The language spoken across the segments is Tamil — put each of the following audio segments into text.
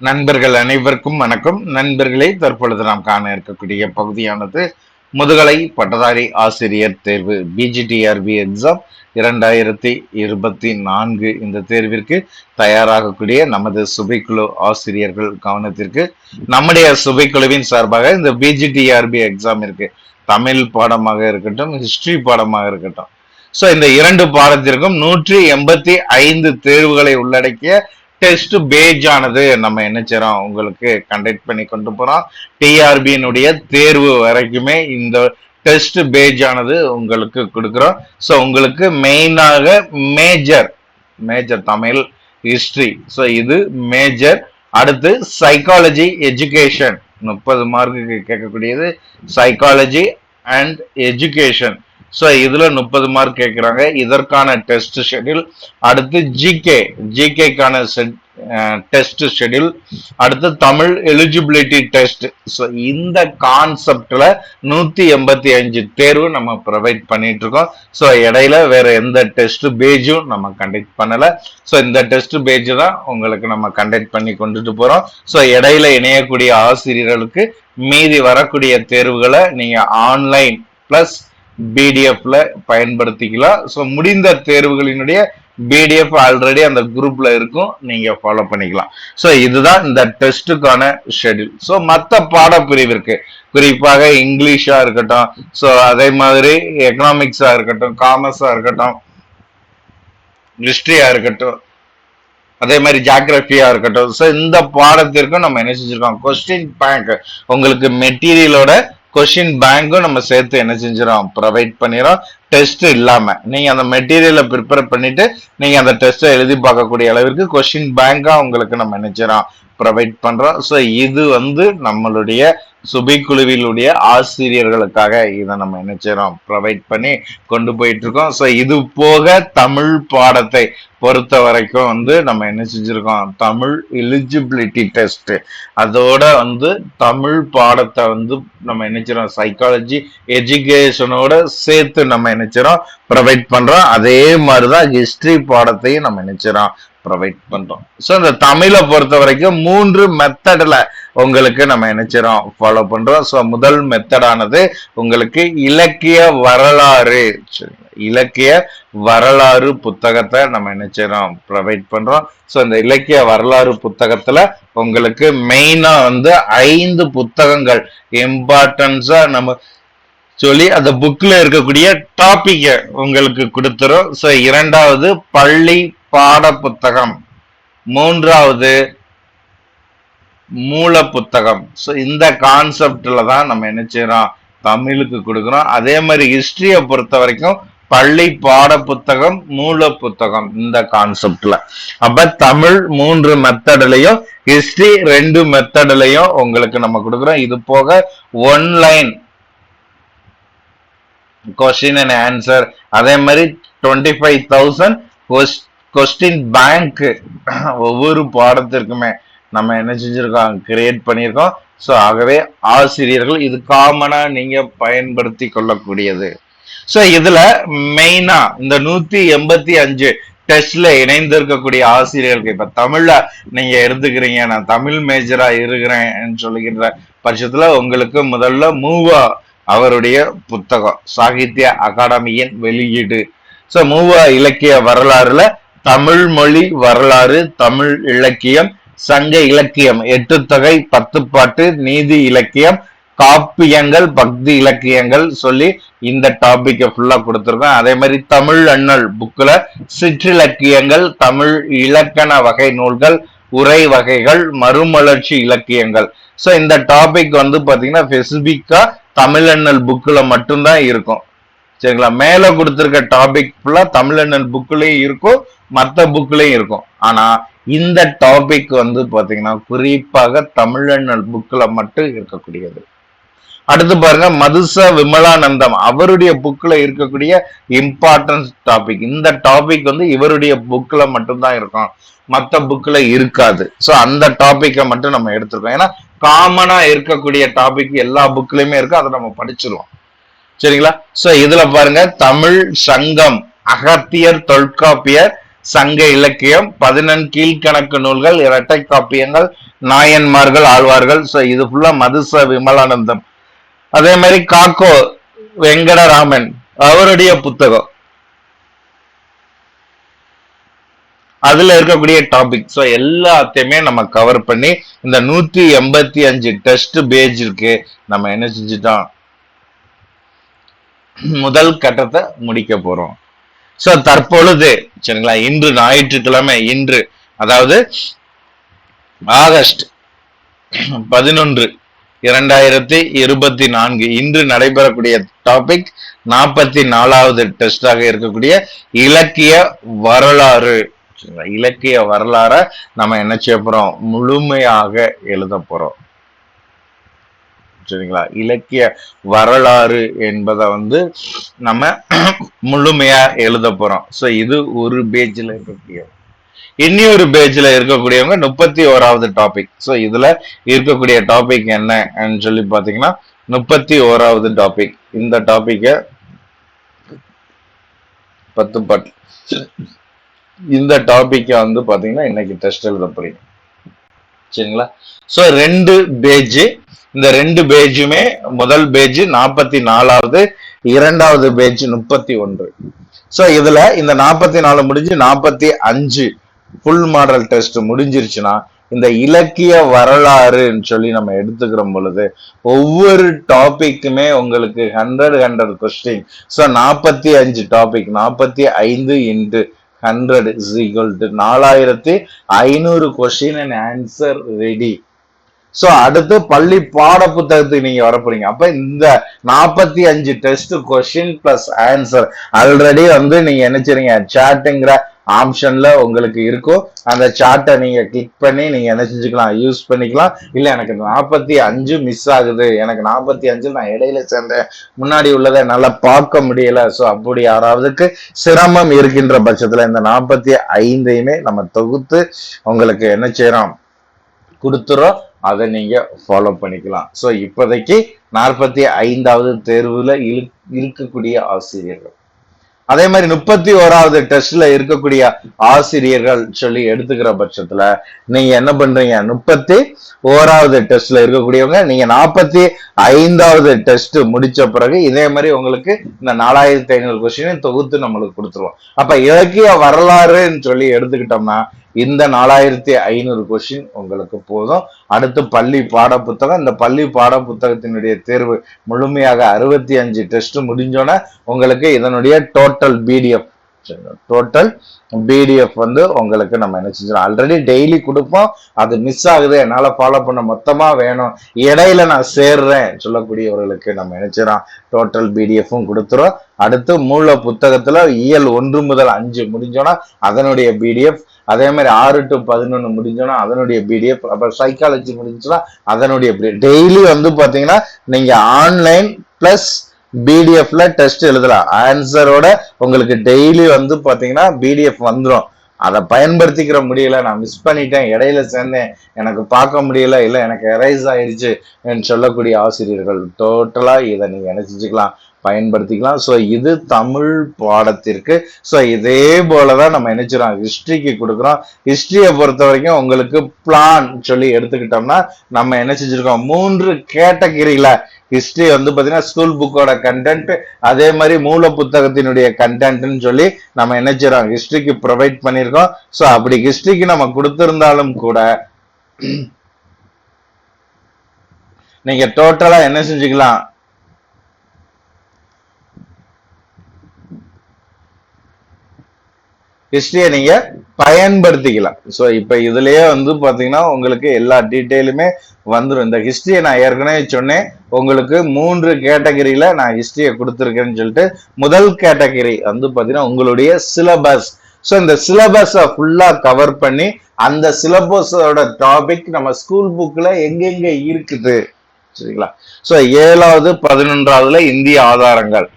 நண்பர்கள் அனைவருக்கும் வணக்கம். நண்பர்களே தற்பொழுது நாம் காண இருக்கக்கூடிய பகுதியானது முதுகலை பட்டதாரி ஆசிரியர் தேர்வு பிஜிடிஆர்பி எக்ஸாம் இரண்டாயிரத்தி இருபத்தி நான்கு இந்த தேர்விற்கு தயாராகக்கூடிய நமது சுபைக்குழு ஆசிரியர்கள் கவனத்திற்கு நம்முடைய சுபைக்குழுவின் சார்பாக இந்த பிஜிடிஆர்பி எக்ஸாம் இருக்கு. தமிழ் பாடமாக இருக்கட்டும் ஹிஸ்டரி பாடமாக இருக்கட்டும். ஸோ இந்த இரண்டு பாடத்திற்கும் நூற்றி எண்பத்தி ஐந்து தேர்வுகளை உள்ளடக்கிய டெஸ்ட் பேஜ் ஆனது நம்ம என்ன செய்யறோம் உங்களுக்கு கண்டக்ட் பண்ணி கொண்டு போறோம். டிஆர்பியினுடைய தேர்வு வரைக்குமே இந்த டெஸ்ட் பேஜ் ஆனது உங்களுக்கு கொடுக்குறோம். ஸோ உங்களுக்கு மெயினாக major major Tamil history so இது மேஜர் அடுத்து சைக்காலஜி எஜுகேஷன் முப்பது மார்க்குக்கு கேட்கக்கூடியது. சைக்காலஜி அண்ட் எஜுகேஷன் ஸோ இதில் முப்பது மார்க் கேட்குறாங்க இதற்கான டெஸ்ட் ஷெட்யூல் அடுத்து ஜிகே ஜிகேக்கான செட் டெஸ்ட் ஷெட்யூல் அடுத்து தமிழ் எலிஜிபிலிட்டி டெஸ்ட் ஸோ இந்த கான்செப்டில் நூற்றி எண்பத்தி அஞ்சு தேர்வு நம்ம ப்ரொவைட் பண்ணிட்டு இருக்கோம். ஸோ இடையில வேற எந்த டெஸ்ட் பேஜும் நம்ம கண்டக்ட் பண்ணலை. ஸோ இந்த டெஸ்ட் பேஜ் தான் உங்களுக்கு நம்ம கண்டக்ட் பண்ணி கொண்டுட்டு போகிறோம் ஸோ இடையில இணையக்கூடிய ஆசிரியர்களுக்கு மீதி வரக்கூடிய தேர்வுகளை நீங்கள் ஆன்லைன் ப்ளஸ் பிடிஎஃப்ல பயன்படுத்திக்கலாம். ஸோ முடிந்த தேர்வுகளினுடைய பிடிஎஃப் ஆல்ரெடி அந்த குரூப்ல இருக்கும். நீங்க ஃபாலோ பண்ணிக்கலாம். ஸோ இதுதான் இந்த டெஸ்ட்டுக்கான ஷெட்யூல் ஸோ மற்ற பாடப்பிரிவிற்கு குறிப்பாக இங்கிலீஷா இருக்கட்டும். ஸோ அதே மாதிரி எக்கனாமிக்ஸா இருக்கட்டும் காமர்ஸா இருக்கட்டும் ஹிஸ்டரியா இருக்கட்டும் அதே மாதிரி ஜாகிரபியா இருக்கட்டும். ஸோ இந்த பாடத்திற்கும் நம்ம என்ன செஞ்சிருக்கோம்? கொஸ்டின் பேங்க் உங்களுக்கு மெட்டீரியலோட கொஸ்டின் பேங்க்கும் நம்ம சேர்த்து என்ன செஞ்சிடும் ப்ரொவைட் பண்ணிடும் டெஸ்ட் இல்லாம நீங்க அந்த மெட்டீரியலை ப்ரிப்பேர் பண்ணிட்டு நீங்க அந்த டெஸ்ட்டை எழுதி பார்க்கக்கூடிய அளவிற்கு கொஸ்டின் பேங்கா உங்களுக்கு நம்ம நினைச்சிடறோம் ப்ரொவைட் பண்றோம். ஸோ இது வந்து நம்மளுடைய சுபிக்குழுவிலுடைய ஆசிரியர்களுக்காக இதை நம்ம நினைச்சிடறோம் ப்ரொவைட் பண்ணி கொண்டு போயிட்டு இருக்கோம். ஸோ இது போக தமிழ் பாடத்தை பொறுத்த வரைக்கும் வந்து நம்ம என்ன செஞ்சிருக்கோம்? தமிழ் எலிஜிபிலிட்டி டெஸ்ட் அதோட வந்து தமிழ் பாடத்தை வந்து நம்ம நினைச்சிடறோம் சைக்காலஜி எஜுகேஷனோட சேர்த்து நம்ம நினைச்சிரோம் ப்ரொவைட் பண்றோம். அதே மாதிரிதான் ஹிஸ்டரி பாடத்தையும் நம்ம நினைச்சிரோம் ப்ரொவைட் பண்றோம். ஸோ இந்த தமிழை பொறுத்த வரைக்கும் மூன்று மெத்தட்ல உங்களுக்கு நம்ம நினைச்சிரோம் ஃபாலோ பண்றோம். ஸோ முதல் மெத்தடானது உங்களுக்கு இலக்கிய வரலாறு சரிங்களா? இலக்கிய வரலாறு புத்தகத்தை நம்ம நினைச்சிரோம் ப்ரொவைட் பண்றோம். ஸோ இந்த இலக்கிய வரலாறு புத்தகத்துல உங்களுக்கு மெயினா வந்து ஐந்து புத்தகங்கள் இம்பார்ட்டன்ஸா நம்ம சொல்லி அந்த புக்கில் இருக்கக்கூடிய டாப்பிக்கை உங்களுக்கு கொடுத்துரும் ஸோ இரண்டாவது பள்ளி பாட புத்தகம் மூன்றாவது மூல புத்தகம் ஸோ இந்த கான்செப்டில் தான் நம்ம என்ன செய்கிறோம் தமிழுக்கு கொடுக்குறோம். அதே மாதிரி ஹிஸ்ட்ரியை பொறுத்த வரைக்கும் பள்ளி பாட புத்தகம் மூல புத்தகம் இந்த கான்செப்ட்ல அப்ப தமிழ் மூன்று மெத்தட்லயும் ஹிஸ்டரி ரெண்டு மெத்தட்லயும் உங்களுக்கு நம்ம கொடுக்குறோம். இது போக ஒன்லைன் கொஸ்டின் அண்ட் ஆன்சர் அதே மாதிரி twenty five thousand question bank ஒவ்வொரு பாடத்திற்குமே நம்ம என்ன செஞ்சிருக்கோம்? கிரியேட் பண்ணியிருக்கோம். ஸோ ஆகவே ஆசிரியர்கள் இது காமனா நீங்க பயன்படுத்தி கொள்ளக்கூடியது. ஸோ இதுல மெயினா இந்த நூத்தி எண்பத்தி அஞ்சு டெஸ்ட்ல இணைந்திருக்கக்கூடிய ஆசிரியர்களுக்கு இப்ப தமிழ்ல நீங்க எடுத்துக்கிறீங்க. நான் தமிழ் மேஜரா இருக்கிறேன் சொல்லுகின்ற பட்சத்துல உங்களுக்கு முதல்ல மூவா அவருடைய புத்தகம் சாகித்ய அகாடமியின் வெளியீடு. ஸோ மூவா இலக்கிய வரலாறுல தமிழ் மொழி வரலாறு தமிழ் இலக்கியம் சங்க இலக்கியம். எட்டு தொகை பத்து பாட்டு நீதி இலக்கியம் காப்பியங்கள் பக்தி இலக்கியங்கள் சொல்லி இந்த டாபிக்கை ஃபுல்லா கொடுத்துருக்கோம். அதே மாதிரி தமிழ் அண்ணல் புக்ல சிற்றிலக்கியங்கள் தமிழ் இலக்கண வகை நூல்கள் உரை வகைகள் மறுமலர்ச்சி இலக்கியங்கள். ஸோ இந்த டாபிக் வந்து பாத்தீங்கன்னா ஸ்பெசிபிக்கா தமிழண்ணல் புக்கில் மட்டும்தான் இருக்கும். சரிங்களா? மேலே கொடுத்துருக்க டாபிக் ஃபுல்லாக தமிழண்ணல் புக்லயும் இருக்கும் மற்ற புக்லேயும் இருக்கும். ஆனால் இந்த டாபிக் வந்து பார்த்தீங்கன்னா குறிப்பாக தமிழண்ணல் புக்கில் மட்டும் இருக்கக்கூடியது. அடுத்து பாருங்க மதுச விமலானந்தம். அவருடைய புக்ல இருக்கக்கூடிய இம்பார்ட்டன்ஸ் டாபிக் இந்த டாபிக் வந்து இவருடைய புக்ல மட்டும்தான் இருக்கும். மற்ற புக்ல இருக்காது. ஸோ அந்த டாப்பிக்கை மட்டும் நம்ம எடுத்துருக்கோம். ஏன்னா காமனா இருக்கக்கூடிய டாபிக் எல்லா புக்லயுமே இருக்கு. அதை நம்ம படிச்சிருவோம். சரிங்களா? ஸோ இதுல பாருங்க தமிழ் சங்கம் அகத்தியர் தொல்காப்பியர் சங்க இலக்கியம் பதினெண் கீழ்கணக்கு நூல்கள் இரட்டை காப்பியங்கள் நாயன்மார்கள் ஆழ்வார்கள். ஸோ இது ஃபுல்லா மதுச விமலானந்தம். அதே மாதிரி காக்கோ வெங்கடராமன் அவருடைய புத்தகம். அதுல இருக்கக்கூடிய டாபிக் ஸோ எல்லாத்தையுமே நம்ம கவர் பண்ணி இந்த நூத்தி எண்பத்தி அஞ்சு டெஸ்ட் பேஜுக்கு நம்ம என்ன செஞ்சுட்டோம்? முதல் கட்டத்தை முடிக்க போறோம். ஸோ தற்பொழுது சரிங்களா? இன்று ஞாயிற்றுக்கிழமை இன்று அதாவது ஆகஸ்ட் பதினொன்று இரண்டாயிரத்தி இருபத்தி நான்கு இன்று நடைபெறக்கூடிய டாபிக் நாற்பத்தி நாலாவது டெஸ்டாக இருக்கக்கூடிய இலக்கிய வரலாறு. இலக்கிய வரலாற நம்ம என்ன செய்ய போறோம்? முழுமையாக எழுத போறோம். சரிங்களா? இலக்கிய வரலாறு என்பதை வந்து நம்ம முழுமையா எழுத போறோம். ஸோ இது ஒரு பேஜ்ல இருக்கக்கூடிய இன்னொரு பேஜ்ல இருக்கக்கூடியவங்க முப்பத்தி ஓராவது டாபிக் ஸோ இதுல இருக்கக்கூடிய டாபிக் என்னன்னு சொல்லி பாத்தீங்கன்னா முப்பத்தி ஓராவது டாபிக் இந்த டாபிக்க பத்து பட் இந்த டாபிக்க வந்து பாத்தீங்கன்னா இன்னைக்கு டெஸ்ட் எழுத போறீங்க. சரிங்களா? ஸோ ரெண்டு பேஜ். இந்த ரெண்டு பேஜுமே முதல் பேஜ் நாற்பத்தி நாலாவது இரண்டாவது பேஜ் முப்பத்தி ஒன்று. ஸோ இதுல இந்த நாற்பத்தி நாலு முடிஞ்சு நாற்பத்தி அஞ்சு ஃபுல் மாடல் டெஸ்ட் முடிஞ்சிருச்சுன்னா இந்த இலக்கிய வரலாறுன்னு சொல்லி நம்ம எடுத்துக்கிற பொழுது ஒவ்வொரு டாபிக்குமே உங்களுக்கு ஹண்ட்ரட் ஹண்ட்ரட் கொஸ்டின் ஸோ நாற்பத்தி அஞ்சு டாபிக் நாற்பத்தி ஐந்து into hundred is equal to நாலாயிரத்தி ஐநூறு question and answer ready so அடுத்து பள்ளி பாட புத்தகத்துக்கு நீங்க வரப்போறீங்க. அப்போ அப்ப இந்த நாற்பத்தி அஞ்சு test question plus answer already வந்து நீங்க என்ன செய்றீங்க சாட்டுங்கிற ஆப்ஷன்ல உங்களுக்கு இருக்கும். அந்த சார்ட்டை நீங்க கிளிக் பண்ணி நீங்க என்ன செஞ்சுக்கலாம்? யூஸ் பண்ணிக்கலாம். இல்ல எனக்கு நாற்பத்தி அஞ்சு மிஸ் ஆகுது. எனக்கு நாற்பத்தி அஞ்சு நான் இடையில சேர்ந்தேன். முன்னாடி உள்ளதை என்னால பார்க்க முடியல. ஸோ அப்படி யாராவதுக்கு சிரமம் இருக்கின்ற பட்சத்துல இந்த நாற்பத்தி ஐந்தையுமே நம்ம தொகுத்து உங்களுக்கு என்ன செய்யறோம்? கொடுத்துறோம். அதை நீங்க ஃபாலோ பண்ணிக்கலாம். ஸோ இப்போதைக்கு நாற்பத்தி ஐந்தாவது தேர்வுல இரு இருக்கக்கூடிய ஆசிரியர்கள். அதே மாதிரி முப்பத்தி ஓராவது டெஸ்ட்ல இருக்கக்கூடிய ஆசிரியர்கள் சொல்லி எடுத்துக்கிற பட்சத்துல நீங்க என்ன பண்றீங்க? முப்பத்தி ஓராவது டெஸ்ட்ல இருக்கக்கூடியவங்க நீங்க நாற்பத்தி ஐந்தாவது டெஸ்ட் முடிச்ச பிறகு இதே மாதிரி உங்களுக்கு இந்த நாலாயிரத்தி ஐநூறு கொஸ்டினையும் தொகுத்து நம்மளுக்கு கொடுத்துருவோம். அப்ப இலக்கிய வரலாறுன்னு சொல்லி எடுத்துக்கிட்டோம்னா இந்த நாலாயிரத்தி ஐநூறு கொஸ்டின் உங்களுக்கு போதும். அடுத்து பள்ளி பாட புத்தகம் இந்த பள்ளி பாட புத்தகத்தினுடைய தேர்வு முழுமையாக அறுபத்தி அஞ்சு டெஸ்ட் முடிஞ்சோன்னே உங்களுக்கு இதனுடைய டோட்டல் பிடிஎஃப் டோட்டல் பிடிஎஃப் வந்து உங்களுக்கு நம்ம என்ன செஞ்சிடும் ஆல்ரெடி டெய்லி கொடுப்போம். அது மிஸ் ஆகுது. என்னால் ஃபாலோ பண்ண மொத்தமாக வேணும். இடையில நான் சேர்றேன் சொல்லக்கூடியவர்களுக்கு நம்ம நினைச்சிடறோம் டோட்டல் பிடிஎஃப்பும் கொடுத்துரும் அடுத்து மூல புத்தகத்தில் இயல் ஒன்று முதல் அஞ்சு முடிஞ்சோன்னா அதனுடைய பிடிஎஃப் அதே மாதிரி ஆறு டு பதினொன்று முடிஞ்சோன்னா அதனுடைய பிடிஎஃப் அப்புறம் சைக்காலஜி முடிஞ்சுன்னா அதனுடைய டெய்லி வந்து பார்த்தீங்கன்னா நீங்கள் ஆன்லைன் ப்ளஸ் பிடிஎஃப்ல டெஸ்ட் எழுதலாம். ஆன்சரோட உங்களுக்கு டெய்லி வந்து பார்த்தீங்கன்னா பிடிஎஃப் வந்துடும் அதை பயன்படுத்திக்கிற முடியல. நான் மிஸ் பண்ணிட்டேன். இடையில சேர்ந்தேன். எனக்கு பார்க்க முடியல. இல்லை எனக்கு எரைஸ் ஆயிடுச்சு என்று சொல்லக்கூடிய ஆசிரியர்கள் டோட்டலா இதை நீங்க என்ன செஞ்சுக்கலாம் பயன்படுத்திக்கலாம். ஸோ இது தமிழ் பாடத்திற்கு. ஸோ இதே போலதான் நம்ம நினைச்சிடோம் ஹிஸ்டரிக்கு கொடுக்குறோம். ஹிஸ்டரியை பொறுத்த வரைக்கும் உங்களுக்கு பிளான் சொல்லி எடுத்துக்கிட்டோம்னா நம்ம என்ன செஞ்சுருக்கோம்? மூன்று கேட்டகிரியில ஹிஸ்டரி வந்து பார்த்தீங்கன்னா ஸ்கூல் புக்கோட கண்டென்ட் அதே மாதிரி மூல புத்தகத்தினுடைய கண்டென்ட்னு சொல்லி நம்ம என்ன செய்யறோம் ஹிஸ்டரிக்கு ப்ரொவைட் பண்ணியிருக்கோம். ஸோ அப்படி ஹிஸ்டரிக்கு நம்ம கொடுத்துருந்தாலும் கூட நீங்க டோட்டலா என்ன செஞ்சுக்கலாம்? ஹிஸ்டரியை நீங்க பயன்படுத்திக்கலாம். ஸோ இப்போ இதுலயே வந்து பார்த்தீங்கன்னா உங்களுக்கு எல்லா டீட்டெயிலுமே வந்துடும் இந்த ஹிஸ்டரியை நான் ஏற்கனவே சொன்னேன். உங்களுக்கு மூன்று கேட்டகரியில் நான் ஹிஸ்டரியை கொடுத்துருக்கேன்னு சொல்லிட்டு முதல் கேட்டகரி வந்து பார்த்தீங்கன்னா உங்களுடைய சிலபஸ் ஸோ இந்த சிலபஸை ஃபுல்லாக கவர் பண்ணி அந்த சிலபஸோட டாபிக் நம்ம ஸ்கூல் புக்கில் எங்கெங்கே இருக்குது? சரிங்களா? ஸோ ஏழாவது பதினொன்றாவதுல இந்திய ஆதாரங்கள்.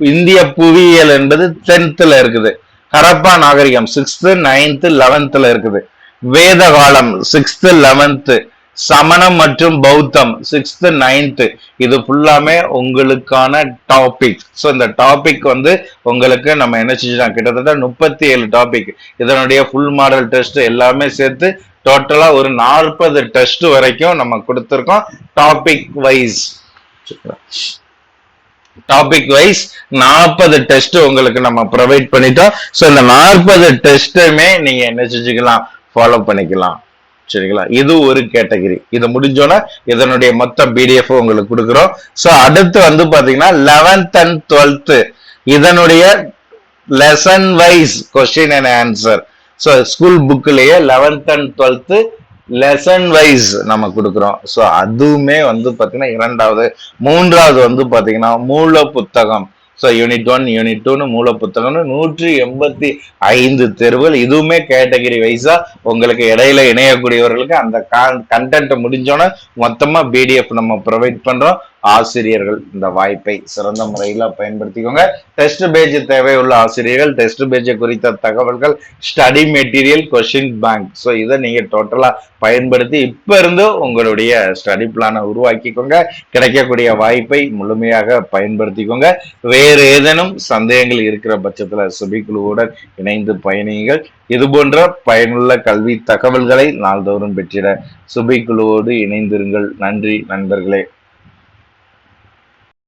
இந்திய புவியியல் என்பது டென்த்தில் இருக்குது. ஹரப்பா நாகரிகம் சிக்ஸ்த்து நைன்த்து லெவன்த்ல இருக்குது. வேத காலம் சிக்ஸ்த்து லெவன்த்து சமணம் மற்றும் பௌத்தம் சிக்ஸ்த் நைன்த் இது ஃபுல்லாமே உங்களுக்கான டாபிக் ஸோ இந்த டாபிக் வந்து உங்களுக்கு நம்ம என்ன செஞ்சிட்டோம் கிட்டத்தட்ட முப்பத்தி ஏழு டாபிக் இதனுடைய ஃபுல் மாடல் டெஸ்ட் எல்லாமே சேர்த்து டோட்டலா ஒரு நாற்பது டெஸ்ட் வரைக்கும் நம்ம கொடுத்துருக்கோம் டாபிக் வைஸ் டாபிக் வைஸ் நாற்பது டெஸ்ட் உங்களுக்கு நம்ம ப்ரொவைட் பண்ணிட்டோம். ஸோ இந்த நாற்பது டெஸ்ட்டுமே நீங்க என்ன செஞ்சுக்கலாம்? ஃபாலோ பண்ணிக்கலாம். சரிங்களா? இது ஒரு கேட்டகரி இது முடிஞ்சோன்னா இதனுடைய மொத்த பிடிஎஃப் உங்களுக்கு கொடுக்குறோம். ஸோ அடுத்து வந்து பாத்தீங்கன்னா லெவன்த் அண்ட் டுவெல்த் இதனுடைய lesson wise question and answer so school புக்லயே eleventh and twelfth lesson wise நம்ம கொடுக்குறோம். ஸோ அதுவுமே வந்து பார்த்தீங்கன்னா இரண்டாவது மூன்றாவது வந்து பார்த்தீங்கன்னா மூல புத்தகம் ஸோ யூனிட் ஒன் யூனிட் டூன்னு மூல புத்தகம்னு நூற்றி எண்பத்தி ஐந்து தேர்வுகள். இதுவுமே கேட்டகரி வைஸா உங்களுக்கு இடையில இணையக்கூடியவர்களுக்கு அந்த கண்டென்ட் முடிஞ்சோன்னே மொத்தமாக பிடிஎஃப் நம்ம ப்ரொவைட் பண்ணுறோம் ஆசிரியர்கள் இந்த வாய்ப்பை சிறந்த முறையில் பயன்படுத்திக்கோங்க. டெஸ்ட் பேஜ் தேவையுள்ள ஆசிரியர்கள் டெஸ்ட் பேஜை குறித்த தகவல்கள் study material question bank so இதை நீங்க டோட்டலா பயன்படுத்தி இப்ப இருந்து உங்களுடைய ஸ்டடி பிளானை உருவாக்கிக்கோங்க. கிடைக்கக்கூடிய வாய்ப்பை முழுமையாக பயன்படுத்திக்கோங்க. வேறு ஏதேனும் சந்தேகங்கள் இருக்கிற பட்சத்துல சுபிக்குழுவுடன் இணைந்து பயணியுங்கள். இது போன்ற பயனுள்ள கல்வி தகவல்களை நாள்தோறும் பெற்றிட சுபிக்குழுவோடு இணைந்திருங்கள். நன்றி நண்பர்களே.